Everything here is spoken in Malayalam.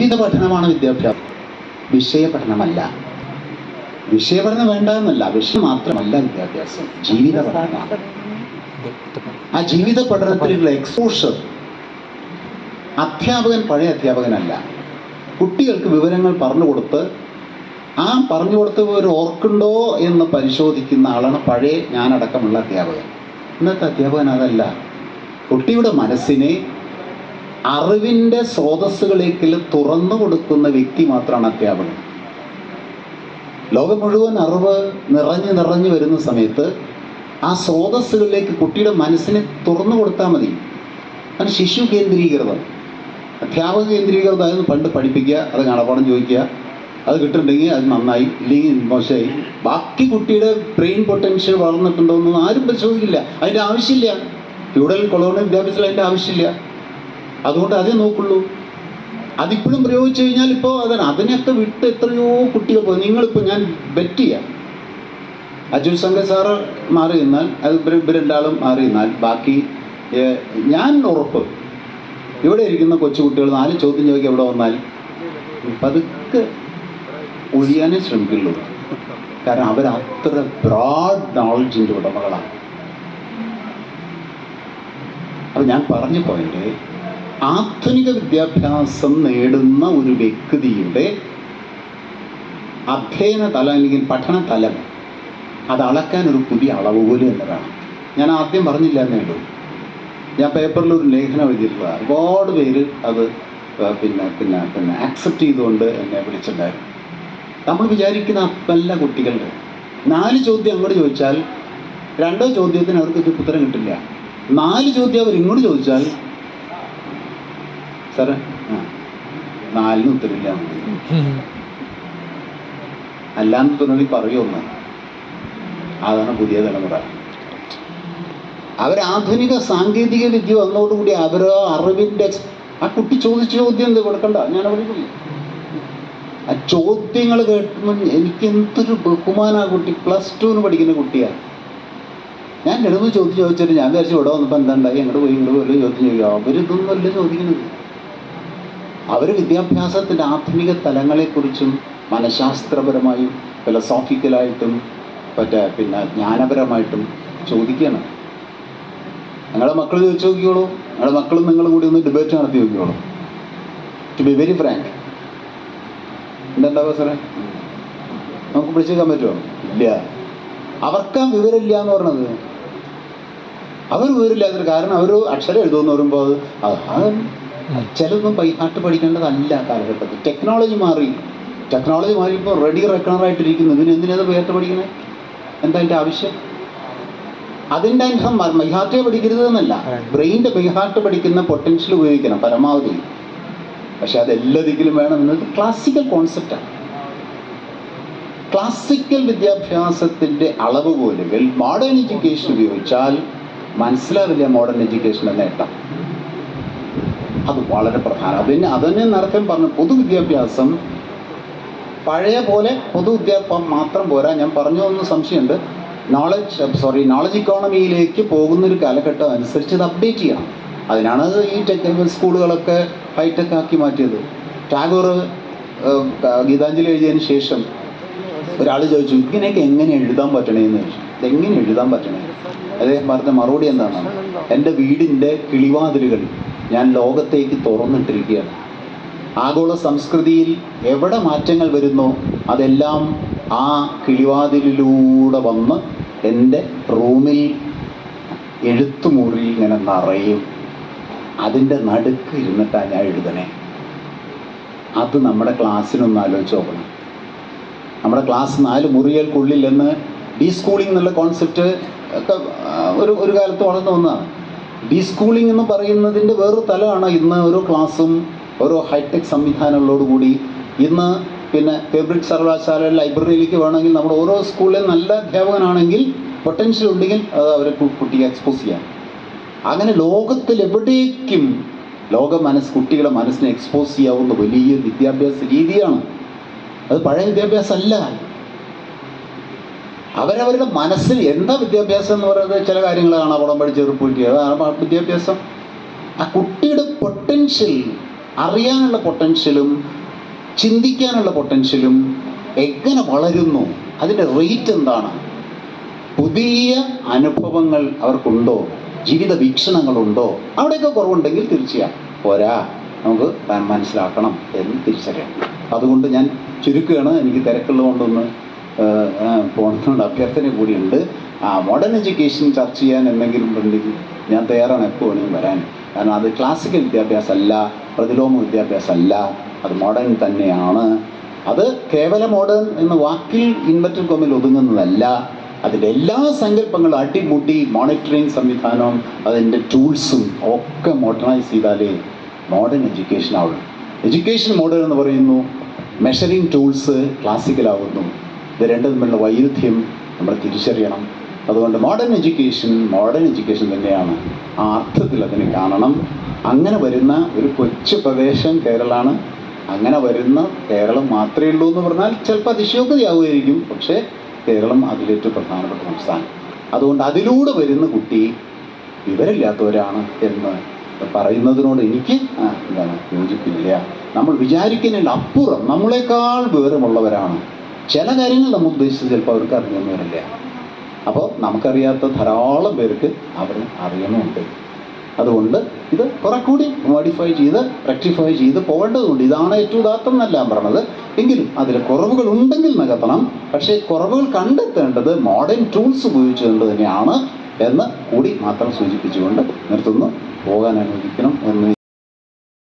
ജീവിത പഠനമാണ് വിദ്യാഭ്യാസം. വിഷയ പഠനമല്ല വിഷയ പഠനം വേണ്ട എന്നല്ല വിഷയം മാത്രമല്ല വിദ്യാഭ്യാസം. ജീവിത പഠനമാണ് ആ ജീവിത പഠനത്തിലുള്ള എക്സ്പോഷർ അധ്യാപകൻ പഴയ അധ്യാപകനല്ല. കുട്ടികൾക്ക് വിവരങ്ങൾ പറഞ്ഞു കൊടുത്ത് ആ പറഞ്ഞു കൊടുത്ത വിവരം ഓർക്കുണ്ടോ എന്ന് പരിശോധിക്കുന്ന ആളാണ് പഴയ ഞാനടക്കമുള്ള അധ്യാപകൻ. ഇന്നത്തെ അധ്യാപകൻ അതല്ല. കുട്ടിയുടെ മനസ്സിനെ അറിവിന്റെ സ്രോതസ്സുകളിലേക്ക് തുറന്നു കൊടുക്കുന്ന വ്യക്തി മാത്രമാണ് അധ്യാപകൻ. ലോകം മുഴുവൻ അറിവ് നിറഞ്ഞു നിറഞ്ഞു വരുന്ന സമയത്ത് ആ സ്രോതസ്സുകളിലേക്ക് കുട്ടിയുടെ മനസ്സിനെ തുറന്നു കൊടുത്താൽ മതി. അത് ശിശു കേന്ദ്രീകൃതം. അധ്യാപക കേന്ദ്രീകൃതമായിരുന്നു പണ്ട് പഠിപ്പിക്കുക അത് കാണപ്പാടം ചോദിക്കുക അത് കിട്ടുന്നുണ്ടെങ്കിൽ അത് നന്നായി ഇല്ലെങ്കിൽ മോശമായി. ബാക്കി കുട്ടിയുടെ ബ്രെയിൻ പൊട്ടൻഷ്യൽ വളർന്നിട്ടുണ്ടോ എന്നൊന്നും ആരും പരിശോധിക്കില്ല. അതിന്റെ ആവശ്യമില്ല. ഫ്യൂഡൽ കൊളോണിയൽ വിദ്യാഭ്യാസത്തിൽ അതിന്റെ ആവശ്യമില്ല. അതുകൊണ്ട് അതേ നോക്കുള്ളൂ. അതിപ്പോഴും പ്രയോഗിച്ചു കഴിഞ്ഞാൽ ഇപ്പോൾ അതാണ് അതിനൊക്കെ വിട്ട് എത്രയോ കുട്ടികൾ പോയി നിങ്ങളിപ്പോൾ ഞാൻ ബെറ്റ് ചെയ്യാം. അജു സംഘ സാറ് മാറി നിന്നാൽ അത് ഇവർ മാറി നിന്നാൽ ബാക്കി ഞാൻ ഉറപ്പ്. ഇവിടെ ഇരിക്കുന്ന കൊച്ചുകുട്ടികൾ നാല് ചോദ്യം ചോദിക്കുക എവിടെ വന്നാൽ പതുക്കെ ഒഴിയാനേ ശ്രമിക്കുള്ളൂ. കാരണം അവർ അത്ര ബ്രോഡ് നോളജിന്റെ ഉടമകളാണ്. അപ്പം ഞാൻ പറഞ്ഞു പോയിന്റ് ആധുനിക വിദ്യാഭ്യാസം നേടുന്ന ഒരു വ്യക്തിയുടെ അധ്യയന തലം അല്ലെങ്കിൽ പഠന തലം അത് അളക്കാൻ ഒരു പുതിയ അളവുകോൽ എന്നതാണ് ഞാൻ ആദ്യം പറഞ്ഞില്ല എന്നേ ഉള്ളൂ. ഞാൻ പേപ്പറിൽ ഒരു ലേഖനം എഴുതിയിട്ടുള്ളതാണ് ഒരുപാട് പേര് അത് പിന്നെ പിന്നെ പിന്നെ ആക്സെപ്റ്റ് ചെയ്തുകൊണ്ട് എന്നെ വിളിച്ചിട്ടുണ്ടായിരുന്നു. നമ്മൾ വിചാരിക്കുന്ന നല്ല കുട്ടികളുടെ നാല് ചോദ്യം അങ്ങോട്ട് ചോദിച്ചാൽ രണ്ടോ ചോദ്യത്തിന് അവർക്ക് ഉത്തരം കിട്ടില്ല. നാല് ചോദ്യം അവർ ഇങ്ങോട്ട് ചോദിച്ചാൽ സാറേ നാലിന് ഉത്തരവില്ല അല്ലാന്ന് ഉത്തരവിൽ പറയുമെന്ന് അതാണ് പുതിയ തലമുറ. അവരാധുനിക ആധുനിക സാങ്കേതിക വിദ്യ വന്നതോടുകൂടി അവരോ അറിവിന്റെ ആ കുട്ടി ചോദിച്ച ചോദ്യം എന്ത്? കൊടുക്കണ്ട ഞാൻ അവിടെ ആ ചോദ്യങ്ങൾ കേട്ടുമ്പോൾ എനിക്ക് എന്തൊരു ബഹുമാന കുട്ടി. പ്ലസ് ടുവിന് പഠിക്കുന്ന കുട്ടിയാണ് ഞാൻ കിടന്ന് ചോദ്യം ചോദിച്ചിട്ട് ഞാൻ വിചാരിച്ചു ഇവിടെ വന്നപ്പോൾ എന്താ ഉണ്ടായി? എങ്ങോട്ട് പോയി ഇങ്ങോട്ട് പോലും ചോദ്യം ചോദിക്കുക അവരിതൊന്നും അല്ല ചോദിക്കുന്നത്. അവർ വിദ്യാഭ്യാസത്തിന്റെ ആധുനിക തലങ്ങളെക്കുറിച്ചും മനഃശാസ്ത്രപരമായും ഫിലസോഫിക്കലായിട്ടും മറ്റേ പിന്നെ ജ്ഞാനപരമായിട്ടും ചോദിക്കണം നിങ്ങളുടെ മക്കൾ ചോദിച്ചു നോക്കിയോളൂ നിങ്ങളുടെ മക്കളും നിങ്ങളും കൂടി ഒന്ന് ഡിബേറ്റ് നടത്തി നോക്കിയോളൂ ടു ബി വെരി ഫ്രാങ്ക് എന്തുണ്ടാവുക സാറേ നമുക്ക് പിടിച്ചേക്കാൻ പറ്റുമോ? ഇല്ല. അവർക്ക് വിവരമില്ല എന്ന് പറഞ്ഞത്. അവർ വിവരമില്ലാത്തൊരു കാരണം അവർ അക്ഷരം എഴുതുമെന്ന് പറയുമ്പോൾ അത് ചിലതൊന്നും ബൈഹാർട്ട് പഠിക്കേണ്ടതല്ല കാലഘട്ടത്തിൽ. ടെക്നോളജി മാറി. ടെക്നോളജി മാറിയപ്പോൾ റെഡി റെക്കണറായിട്ടിരിക്കുന്നു. ഇതിന് എന്തിനാ ബൈഹാർട്ട് പഠിക്കണേ? എന്താ അതിന്റെ ആവശ്യം? അതിന്റെ അർത്ഥം ബൈഹാർട്ടേ പഠിക്കരുത് എന്നല്ല. ബ്രെയിന്റെ ബൈഹാർട്ട് പഠിക്കുന്ന പൊട്ടൻഷ്യൽ ഉപയോഗിക്കണം പരമാവധി. പക്ഷെ അതെല്ലാതിക്കലും വേണം എന്നത് ക്ലാസിക്കൽ കോൺസെപ്റ്റാണ്. ക്ലാസിക്കൽ വിദ്യാഭ്യാസത്തിന്റെ അളവ് അളവുകോലുകൾ മോഡേൺ എഡ്യൂക്കേഷൻ ഉപയോഗിച്ചാൽ മനസ്സിലാവില്ല മോഡേൺ എഡ്യൂക്കേഷന്റെ നേട്ടം. അത് വളരെ പ്രധാനം. അതിന് അതിനെ നേരത്തെ പറഞ്ഞു പൊതുവിദ്യാഭ്യാസം പഴയ പോലെ പൊതു വിദ്യാഭ്യാസം മാത്രം പോരാ. ഞാൻ പറഞ്ഞു എന്ന് സംശയമുണ്ട്. നോളജ് സോറി നോളജ് ഇക്കോണമിയിലേക്ക് പോകുന്നൊരു കാലഘട്ടം അനുസരിച്ച് ഇത് അപ്ഡേറ്റ് ചെയ്യണം. അതിനാണ് ഈ ടെക്നിക്കൽ സ്കൂളുകളൊക്കെ ഹൈടെക് ആക്കി മാറ്റിയത്. ടാഗോർ ഏഹ്, ഗീതാഞ്ജലി എഴുതിയതിന് ശേഷം ഒരാൾ ചോദിച്ചു ഇങ്ങനെയൊക്കെ എങ്ങനെ എഴുതാൻ പറ്റണേന്ന് ചോദിച്ചു. ഇതെങ്ങനെ എഴുതാൻ പറ്റണേ? അദ്ദേഹം പറഞ്ഞ മറുപടി എന്താണ്? എന്റെ വീടിന്റെ കിളിവാതിലുകൾ ഞാൻ ലോകത്തേക്ക് തുറന്നിട്ടിരിക്കുകയാണ്. ആഗോള സംസ്കൃതിയിൽ എവിടെ മാറ്റങ്ങൾ വരുന്നോ അതെല്ലാം ആ കിളിവാതിലിലൂടെ വന്ന് എന്റെ റൂമിൽ എഴുത്തുമുറിയിൽ ഇങ്ങനെ നിറയും. അതിന്റെ നടുക്ക് ഇരുന്നിട്ടാണ് ഞാൻ എഴുതണേ. അത് നമ്മുടെ ക്ലാസ്സിനൊന്ന് ആലോചിച്ച് നോക്കണം. നമ്മുടെ ക്ലാസ് നാല് മുറികൾക്കുള്ളിൽ എന്ന് ഡീ സ്കൂളിംഗ് എന്നുള്ള കോൺസെപ്റ്റ് ഒക്കെ ഒരു ഒരു കാലത്ത് വളർന്നു വന്നതാണ്. ഡീ സ്കൂളിംഗ് എന്ന് പറയുന്നതിന്റെ വേറൊരു തലമാണ് ഇന്ന് ഓരോ ക്ലാസ്സും ഓരോ ഹൈടെക് സംവിധാനങ്ങളോടുകൂടി. ഇന്ന് പിന്നെ കേംബ്രിഡ്ജ് സർവകലാശാല ലൈബ്രറിയിലേക്ക് വേണമെങ്കിൽ നമ്മുടെ ഓരോ സ്കൂളിലെ നല്ല അധ്യാപകനാണെങ്കിൽ പൊട്ടൻഷ്യൽ ഉണ്ടെങ്കിൽ അത് അവരെ കുട്ടിയെ എക്സ്പോസ് ചെയ്യാം. അങ്ങനെ ലോകത്തിൽ എവിടേക്കും ലോക മനസ്സ് കുട്ടികളെ മനസ്സിനെ എക്സ്പോസ് ചെയ്യാവുന്ന വലിയ വിദ്യാഭ്യാസ രീതിയാണ്. അത് പഴയ വിദ്യാഭ്യാസം അല്ല അവരവരുടെ മനസ്സിൽ എന്താ വിദ്യാഭ്യാസം എന്ന് പറയുന്നത് ചില കാര്യങ്ങൾ കാണാം പടം പഠിച്ച് റിപ്പോർട്ട് അതാണ് വിദ്യാഭ്യാസം. ആ കുട്ടിയുടെ പൊട്ടൻഷ്യൽ അറിയാനുള്ള പൊട്ടൻഷ്യലും ചിന്തിക്കാനുള്ള പൊട്ടൻഷ്യലും എങ്ങനെ വളരുന്നു? അതിന്റെ റേറ്റ് എന്താണ്? പുതിയ അനുഭവങ്ങൾ അവർക്കുണ്ടോ? ജീവിത വീക്ഷണങ്ങളുണ്ടോ? അവിടെയൊക്കെ കുറവുണ്ടെങ്കിൽ തീർച്ചയായും പോരാ നമുക്ക് മനസ്സിലാക്കണം എന്ന് തിരിച്ചറിയണം അതുകൊണ്ട് ഞാൻ ചുരുക്കുകയാണ്. എനിക്ക് തിരക്കുള്ളതുകൊണ്ടൊന്ന് പോകണമെന്നുള്ള അഭ്യർത്ഥന കൂടിയുണ്ട്. ആ മോഡേൺ എഡ്യൂക്കേഷൻ ചർച്ച ചെയ്യാൻ എന്തെങ്കിലും ഉണ്ടെങ്കിൽ ഞാൻ തയ്യാറാണ് എപ്പോൾ വേണമെങ്കിൽ വരാൻ. കാരണം അത് ക്ലാസിക്കൽ വിദ്യാഭ്യാസം അല്ല പ്രതിലോമ വിദ്യാഭ്യാസം അല്ല അത് മോഡേൺ തന്നെയാണ്. അത് കേവല മോഡേൺ എന്ന വാക്കിൽ ഇൻവെർട്ടർ കോമിൽ ഒതുങ്ങുന്നതല്ല. അതിന്റെ എല്ലാ സങ്കല്പങ്ങളും അടിമുടി മോണിറ്ററിങ് സംവിധാനവും അതിന്റെ ടൂൾസും ഒക്കെ മോഡേണൈസ് ചെയ്താലേ മോഡേൺ എഡ്യൂക്കേഷൻ ആവുള്ളൂ. എഡ്യൂക്കേഷൻ മോഡേൺ എന്ന് പറയുന്നു. മെഷറിംഗ് ടൂൾസ് ക്ലാസിക്കലാവുന്നു ഇത് രണ്ടും തമ്മിലുള്ള വൈരുദ്ധ്യം നമ്മൾ തിരിച്ചറിയണം. അതുകൊണ്ട് മോഡേൺ എഡ്യൂക്കേഷൻ മോഡേൺ എഡ്യൂക്കേഷൻ തന്നെയാണ് ആ അർത്ഥത്തിൽ അതിനെ കാണണം. അങ്ങനെ വരുന്ന ഒരു കൊച്ചു പ്രദേശം കേരളമാണ് അങ്ങനെ വരുന്ന കേരളം മാത്രമേ ഉള്ളൂ എന്ന് പറഞ്ഞാൽ ചിലപ്പോൾ അതിശയോക്തിയാവുമായിരിക്കും. പക്ഷേ കേരളം അതിലേറ്റവും പ്രധാനപ്പെട്ട സംസ്ഥാനം. അതുകൊണ്ട് അതിലൂടെ വരുന്ന കുട്ടി വിവരമില്ലാത്തവരാണ് എന്ന് പറയുന്നതിനോട് എനിക്ക് എന്താണ് യോജിപ്പില്ല. നമ്മൾ വിചാരിക്കുന്നതിൽ അപ്പുറം നമ്മളെക്കാൾ വിവരമുള്ളവരാണ്. ചില കാര്യങ്ങൾ നമ്മൾ ഉദ്ദേശിച്ചത് ചിലപ്പോൾ അവർക്ക് അറിഞ്ഞൊന്നും വരില്ല അപ്പോൾ നമുക്കറിയാത്ത ധാരാളം പേർക്ക് അവർ അറിയണമുണ്ട്. അതുകൊണ്ട് ഇത് കുറെ കൂടി മോഡിഫൈ ചെയ്ത് റെക്ടിഫൈ ചെയ്ത് പോകേണ്ടതുണ്ട്. ഇതാണ് ഏറ്റവും ഉദാത്തം എന്നല്ല പറഞ്ഞത്. എങ്കിലും അതിൽ കുറവുകൾ ഉണ്ടെങ്കിൽ നികത്തണം. പക്ഷേ കുറവുകൾ കണ്ടെത്തേണ്ടത് മോഡേൺ ടൂൾസ് ഉപയോഗിച്ചുകൊണ്ട് തന്നെയാണ് എന്ന് കൂടി മാത്രം സൂചിപ്പിച്ചുകൊണ്ട് നിർത്തുന്നു. പോകാൻ അനുവദിക്കണം എന്ന്